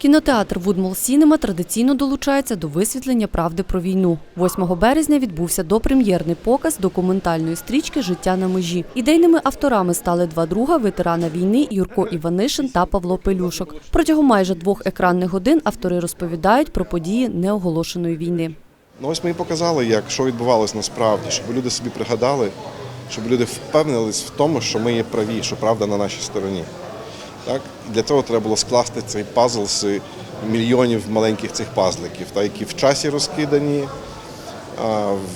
Кінотеатр Вудмол Сінема традиційно долучається до висвітлення правди про війну. 8 березня відбувся допрем'єрний показ документальної стрічки Життя на межі. Ідейними авторами стали два друга ветерана війни Юрко Іванишин та Павло Пелюшок. Протягом майже двох екранних годин автори розповідають про події неоголошеної війни. Ну ось ми і показали, як що відбувалось насправді, щоб люди собі пригадали, щоб люди впевнились в тому, що ми є праві, що правда на нашій стороні. Так? Для цього треба було скласти цей пазл з мільйонів маленьких цих пазликів, та, які в часі розкидані,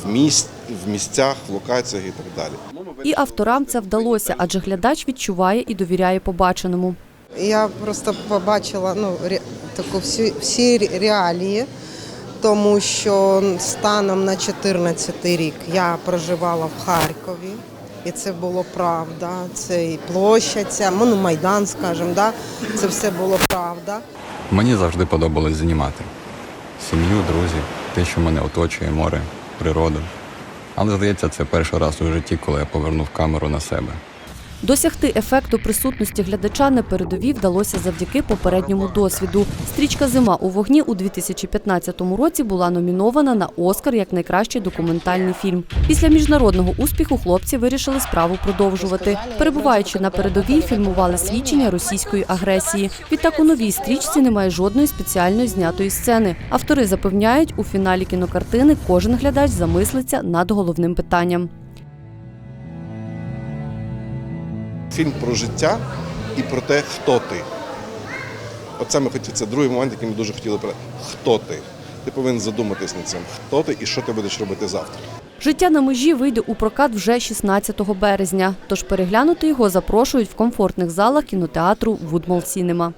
в, місць, в місцях, в локаціях і так далі. І авторам це вдалося, адже глядач відчуває і довіряє побаченому. Я просто побачила ну, ре- таку всі, всі реалії, тому що станом на 14 рік я проживала в Харкові, і це було правда. Це і площа, ця, ну, Майдан, скажімо, да? це все було правда. Мені завжди подобалось знімати сім'ю, друзів, те, що мене оточує, море, природа. Але здається, це перший раз у житті, коли я повернув камеру на себе. Досягти ефекту присутності глядача на передовій вдалося завдяки попередньому досвіду. Стрічка Зима у вогні у 2015 році була номінована на Оскар як найкращий документальний фільм. Після міжнародного успіху хлопці вирішили справу продовжувати. Перебуваючи на передовій, фільмували свідчення російської агресії. Відтак у новій стрічці немає жодної спеціальної знятої сцени. Автори запевняють, у фіналі кінокартини кожен глядач замислиться над головним питанням. Фільм про життя і про те, хто ти. Оце ми хотіли, це другий момент, який ми дуже хотіли передати. Хто ти? Ти повинен задуматись над цим, хто ти і що ти будеш робити завтра. Життя на межі вийде у прокат вже 16 березня. Тож переглянути його запрошують в комфортних залах кінотеатру Вудмол Сінема.